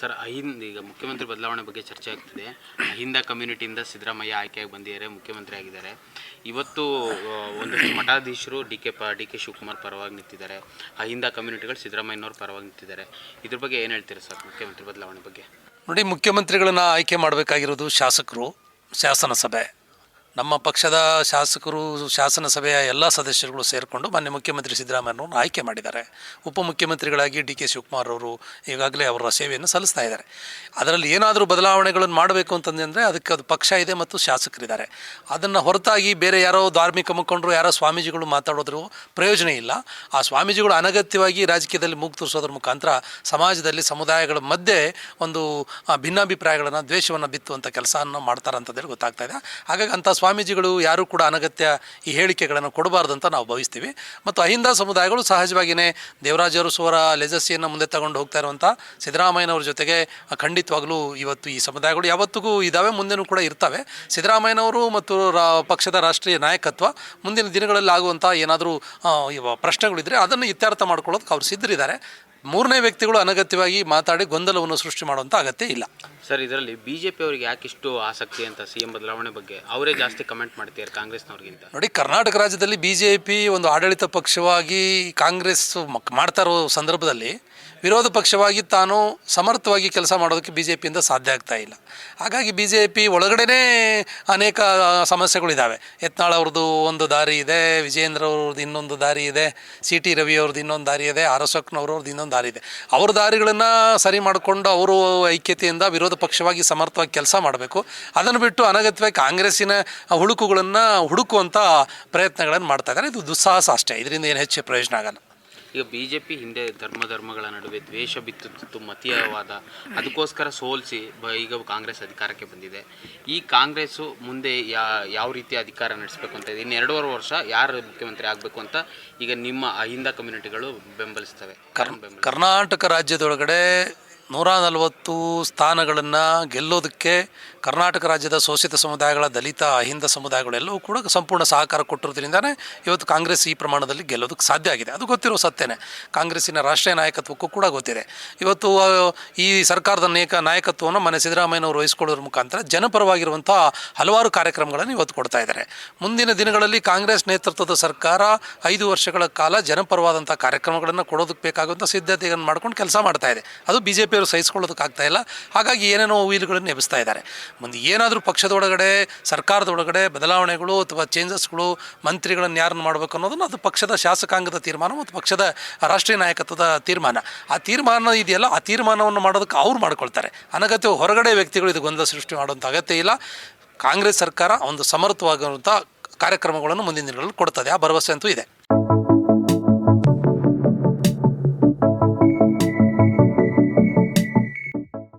Sir, Ahinda ಈಗ ಮುಖ್ಯಮಂತ್ರಿ ಬದಲಾವಣೆ ಬಗ್ಗೆ ಚರ್ಚೆ ಆಗ್ತಿದೆ. ಅಹಿಂದ ಕಮ್ಯುನಿಟಿಯಿಂದ ಸಿದ್ದರಾಮಯ್ಯ ಆಯ್ಕೆಯಾಗಿ ಬಂದಿದ್ದಾರೆ, ಮುಖ್ಯಮಂತ್ರಿ ಆಗಿದ್ದಾರೆ. ಇವತ್ತು ಒಂದು ಮಠಾಧೀಶರು ಡಿ ಕೆ ಪ, ಡಿ ಕೆ ಶಿವಕುಮಾರ್ ಪರವಾಗಿ ನಿಂತಿದ್ದಾರೆ. ಅಹಿಂದ ಕಮ್ಯುನಿಟಿಗಳು ಸಿದ್ದರಾಮಯ್ಯನವರು ಪರವಾಗಿ ನಿಂತಿದ್ದಾರೆ. ಇದ್ರ ಬಗ್ಗೆ ಏನು ಹೇಳ್ತೀರಾ ಸರ್, ಮುಖ್ಯಮಂತ್ರಿ ಬದಲಾವಣೆ ಬಗ್ಗೆ? ನೋಡಿ, ಮುಖ್ಯಮಂತ್ರಿಗಳನ್ನ ಆಯ್ಕೆ ಮಾಡಬೇಕಾಗಿರೋದು ಶಾಸಕರು ಶಾಸನ ಸಭೆ ನಮ್ಮ ಪಕ್ಷದ ಶಾಸಕರು, ಶಾಸನ ಸಭೆಯ ಎಲ್ಲ ಸದಸ್ಯರುಗಳು ಸೇರಿಕೊಂಡು ಮಾನ್ಯ ಮುಖ್ಯಮಂತ್ರಿ ಸಿದ್ದರಾಮಯ್ಯನವ್ರನ್ನ ಆಯ್ಕೆ ಮಾಡಿದ್ದಾರೆ. ಉಪಮುಖ್ಯಮಂತ್ರಿಗಳಾಗಿ ಡಿ ಕೆ ಶಿವಕುಮಾರ್ ಅವರು ಈಗಾಗಲೇ ಅವರ ಸೇವೆಯನ್ನು ಸಲ್ಲಿಸ್ತಾ ಇದ್ದಾರೆ. ಅದರಲ್ಲಿ ಏನಾದರೂ ಬದಲಾವಣೆಗಳನ್ನು ಮಾಡಬೇಕು ಅಂತಂದರೆ ಅದಕ್ಕೆ ಅದು ಪಕ್ಷ ಇದೆ ಮತ್ತು ಶಾಸಕರಿದ್ದಾರೆ. ಅದನ್ನು ಹೊರತಾಗಿ ಬೇರೆ ಯಾರೋ ಧಾರ್ಮಿಕ ಮುಖಂಡರು, ಯಾರೋ ಸ್ವಾಮೀಜಿಗಳು ಮಾತಾಡೋದ್ರೂ ಪ್ರಯೋಜನ ಇಲ್ಲ. ಆ ಸ್ವಾಮೀಜಿಗಳು ಅನಗತ್ಯವಾಗಿ ರಾಜಕೀಯದಲ್ಲಿ ಮೂಗು ತೋರಿಸೋದ್ರ ಮುಖಾಂತರ ಸಮಾಜದಲ್ಲಿ ಸಮುದಾಯಗಳ ಮಧ್ಯೆ ಒಂದು ಭಿನ್ನಾಭಿಪ್ರಾಯಗಳನ್ನು, ದ್ವೇಷವನ್ನು ಬಿತ್ತುವಂಥ ಕೆಲಸವನ್ನು ಮಾಡ್ತಾರೆ ಅಂತಂದೇಳಿ ಗೊತ್ತಾಗ್ತಾ ಇದೆ. ಹಾಗಾಗಿ ಅಂಥ ಸ್ವಾಮೀಜಿಗಳು ಯಾರೂ ಕೂಡ ಅನಗತ್ಯ ಈ ಹೇಳಿಕೆಗಳನ್ನು ಕೊಡಬಾರ್ದು ಅಂತ ನಾವು ಭಾವಿಸ್ತೀವಿ. ಮತ್ತು ಅಹಿಂದ ಸಮುದಾಯಗಳು ಸಹಜವಾಗಿಯೇ ದೇವರಾಜರು ಅರಸು ಲೆಜಸ್ಸಿಯನ್ನು ಮುಂದೆ ತಗೊಂಡು ಹೋಗ್ತಾ ಇರುವಂಥ ಸಿದ್ದರಾಮಯ್ಯನವ್ರ ಜೊತೆಗೆ ಖಂಡಿತವಾಗಲೂ ಇವತ್ತು ಈ ಸಮುದಾಯಗಳು ಯಾವತ್ತಿಗೂ ಇದ್ದಾವೆ ಮುಂದೆನೂ ಕೂಡ ಇರ್ತವೆ. ಸಿದ್ದರಾಮಯ್ಯನವರು ಮತ್ತು ರಾ, ಪಕ್ಷದ ರಾಷ್ಟ್ರೀಯ ನಾಯಕತ್ವ ಮುಂದಿನ ದಿನಗಳಲ್ಲಿ ಆಗುವಂಥ ಏನಾದರೂ ಪ್ರಶ್ನೆಗಳಿದ್ದರೆ ಅದನ್ನು ಇತ್ಯರ್ಥ ಮಾಡ್ಕೊಳ್ಳೋದಕ್ಕೆ ಅವ್ರು ಸಿದ್ಧರಿದ್ದಾರೆ. ಮೂರನೇ ವ್ಯಕ್ತಿಗಳು ಅನಗತ್ಯವಾಗಿ ಮಾತಾಡಿ ಗೊಂದಲವನ್ನು ಸೃಷ್ಟಿ ಮಾಡುವಂಥ ಅಗತ್ಯ ಇಲ್ಲ. ಸರ್ ಇದರಲ್ಲಿ ಬಿಜೆಪಿ ಅವರಿಗೆ ಯಾಕೆ ಇಷ್ಟು ಆಸಕ್ತಿ ಅಂತ ಸಿ ಎಂ ಬದಲಾವಣೆ ಬಗ್ಗೆ ಅವರೇ ಜಾಸ್ತಿ ಕಮೆಂಟ್ ಮಾಡ್ತಿದ್ದಾರೆ ಕಾಂಗ್ರೆಸ್ನವ್ರಿಗಿಂತ? ನೋಡಿ ಕರ್ನಾಟಕ ರಾಜ್ಯದಲ್ಲಿ ಬಿಜೆಪಿ ಒಂದು ಆಡಳಿತ ಪಕ್ಷವಾಗಿ ಕಾಂಗ್ರೆಸ್ ಮಕ್- ಮಾಡ್ತಾ ಇರೋ ಸಂದರ್ಭದಲ್ಲಿ ವಿರೋಧ ಪಕ್ಷವಾಗಿ ತಾನು ಸಮರ್ಥವಾಗಿ ಕೆಲಸ ಮಾಡೋದಕ್ಕೆ ಬಿ ಜೆ ಪಿಯಿಂದ ಸಾಧ್ಯ ಆಗ್ತಾ ಇಲ್ಲ. ಹಾಗಾಗಿ ಬಿ ಜೆ ಪಿ ಒಳಗಡೆನೇ ಅನೇಕ ಸಮಸ್ಯೆಗಳಿದ್ದಾವೆ ಯತ್ನಾಳ್ ಅವ್ರದ್ದು ಒಂದು ದಾರಿ ಇದೆ ವಿಜಯೇಂದ್ರ ಅವ್ರದ್ದು ಇನ್ನೊಂದು ದಾರಿ ಇದೆ ಸಿ ಟಿ ರವಿ ಅವ್ರದ್ದು ಇನ್ನೊಂದು ದಾರಿ ಇದೆ ಅರಸಕ್ನವ್ರವ್ರದ್ದು ಇನ್ನೊಂದು ದಾರಿ ಇದೆ. ಅವ್ರ ದಾರಿಗಳನ್ನು ಸರಿ ಮಾಡಿಕೊಂಡು ಅವರು ಐಕ್ಯತೆಯಿಂದ ವಿರೋಧ ಪಕ್ಷವಾಗಿ ಸಮರ್ಥವಾಗಿ ಕೆಲಸ ಮಾಡಬೇಕು. ಅದನ್ನು ಬಿಟ್ಟು ಅನಗತ್ಯವಾಗಿ ಕಾಂಗ್ರೆಸ್ಸಿನ ಹುಡುಕುಗಳನ್ನು ಹುಡುಕುವಂಥ ಪ್ರಯತ್ನಗಳನ್ನು ಮಾಡ್ತಾ ಇದ್ದಾರೆ. ಇದು ದುಸ್ಸಾಹಸ ಅಷ್ಟೇ. ಇದರಿಂದ ಏನು ಹೆಚ್ಚು ಪ್ರಯೋಜನ ಆಗಲ್ಲ. ಈಗ ಬಿ ಜೆ ಪಿ ಹಿಂದೆ ಧರ್ಮ ಧರ್ಮಗಳ ನಡುವೆ ದ್ವೇಷ ಬಿತ್ತುತ್ತಿತ್ತು ಮತೀಯವಾದ ಅದಕ್ಕೋಸ್ಕರ ಸೋಲಿಸಿ ಬ ಈಗ ಕಾಂಗ್ರೆಸ್ ಅಧಿಕಾರಕ್ಕೆ ಬಂದಿದೆ. ಈ ಕಾಂಗ್ರೆಸ್ಸು ಮುಂದೆ ಯಾ ಯಾವ ರೀತಿ ಅಧಿಕಾರ ನಡೆಸಬೇಕು ಅಂತ ಇದೆ. ಇನ್ನು ಎರಡೂವರೆ ವರ್ಷ ಯಾರು ಮುಖ್ಯಮಂತ್ರಿ ಆಗಬೇಕು ಅಂತ ಈಗ ನಿಮ್ಮ ಅಹಿಂದ ಕಮ್ಯುನಿಟಿಗಳು ಬೆಂಬಲಿಸ್ತವೆ? ಕರ್ನಾಟಕ ರಾಜ್ಯದೊಳಗಡೆ ನೂರ ನಲವತ್ತು ಸ್ಥಾನಗಳನ್ನು ಗೆಲ್ಲೋದಕ್ಕೆ ಕರ್ನಾಟಕ ರಾಜ್ಯದ ಶೋಷಿತ ಸಮುದಾಯಗಳ ದಲಿತ, ಅಹಿಂದ ಸಮುದಾಯಗಳೆಲ್ಲವೂ ಕೂಡ ಸಂಪೂರ್ಣ ಸಹಕಾರ ಕೊಟ್ಟಿರೋದ್ರಿಂದನೇ ಇವತ್ತು ಕಾಂಗ್ರೆಸ್ ಈ ಪ್ರಮಾಣದಲ್ಲಿ ಗೆಲ್ಲೋದಕ್ಕೆ ಸಾಧ್ಯ ಆಗಿದೆ. ಅದು ಗೊತ್ತಿರೋ ಸತ್ಯನೇ. ಕಾಂಗ್ರೆಸ್ಸಿನ ರಾಷ್ಟ್ರೀಯ ನಾಯಕತ್ವಕ್ಕೂ ಕೂಡ ಗೊತ್ತಿದೆ. ಇವತ್ತು ಈ ಸರ್ಕಾರದ ಅನೇಕ ನಾಯಕತ್ವವನ್ನು ಮನೆ ಸಿದ್ದರಾಮಯ್ಯನವರು ವಹಿಸ್ಕೊಳ್ಳೋದ್ರ ಮುಖಾಂತರ ಜನಪರವಾಗಿರುವಂಥ ಹಲವಾರು ಕಾರ್ಯಕ್ರಮಗಳನ್ನು ಇವತ್ತು ಕೊಡ್ತಾ ಇದ್ದಾರೆ. ಮುಂದಿನ ದಿನಗಳಲ್ಲಿ ಕಾಂಗ್ರೆಸ್ ನೇತೃತ್ವದ ಸರ್ಕಾರ ಐದು ವರ್ಷಗಳ ಕಾಲ ಜನಪರವಾದಂಥ ಕಾರ್ಯಕ್ರಮಗಳನ್ನು ಕೊಡೋದಕ್ಕೆ ಬೇಕಾಗುವಂಥ ಸಿದ್ಧತೆಗಳನ್ನು ಮಾಡ್ಕೊಂಡು ಕೆಲಸ ಮಾಡ್ತಾ ಇದೆ. ಅದು ಬಿ ಜೆ ಪಿಯವರು ಸಹಿಸ್ಕೊಳ್ಳೋದಕ್ಕಾಗ್ತಾ ಇಲ್ಲ. ಹಾಗಾಗಿ ಏನೇನೋ ವೀಲ್ಗಳನ್ನು ಎಬ್ಬಿಸ್ತಾ ಇದ್ದಾರೆ. ಮುಂದೆ ಏನಾದರೂ ಪಕ್ಷದ ಒಳಗಡೆ, ಸರ್ಕಾರದ ಒಳಗಡೆ ಬದಲಾವಣೆಗಳು ಅಥವಾ ಚೇಂಜಸ್ಗಳು ಮಂತ್ರಿಗಳನ್ನು ಯಾರನ್ನು ಮಾಡಬೇಕು ಅನ್ನೋದನ್ನು ಅದು ಪಕ್ಷದ ಶಾಸಕಾಂಗದ ತೀರ್ಮಾನ ಮತ್ತು ಪಕ್ಷದ ರಾಷ್ಟ್ರೀಯ ನಾಯಕತ್ವದ ತೀರ್ಮಾನ. ಆ ತೀರ್ಮಾನ ಇದೆಯಲ್ಲ, ಆ ತೀರ್ಮಾನವನ್ನು ಮಾಡೋದಕ್ಕೆ ಅವ್ರು ಮಾಡ್ಕೊಳ್ತಾರೆ. ಅನಗತ್ಯ ಹೊರಗಡೆ ವ್ಯಕ್ತಿಗಳು ಇದು ಗೊಂದಲ ಸೃಷ್ಟಿ ಮಾಡುವಂಥ ಅಗತ್ಯ ಇಲ್ಲ. ಕಾಂಗ್ರೆಸ್ ಸರ್ಕಾರ ಒಂದು ಸಮರ್ಥವಾಗಿರುವಂಥ ಕಾರ್ಯಕ್ರಮಗಳನ್ನು ಮುಂದಿನ ದಿನಗಳಲ್ಲಿ ಕೊಡ್ತದೆ. ಆ ಭರವಸೆ ಅಂತೂ ಇದೆ.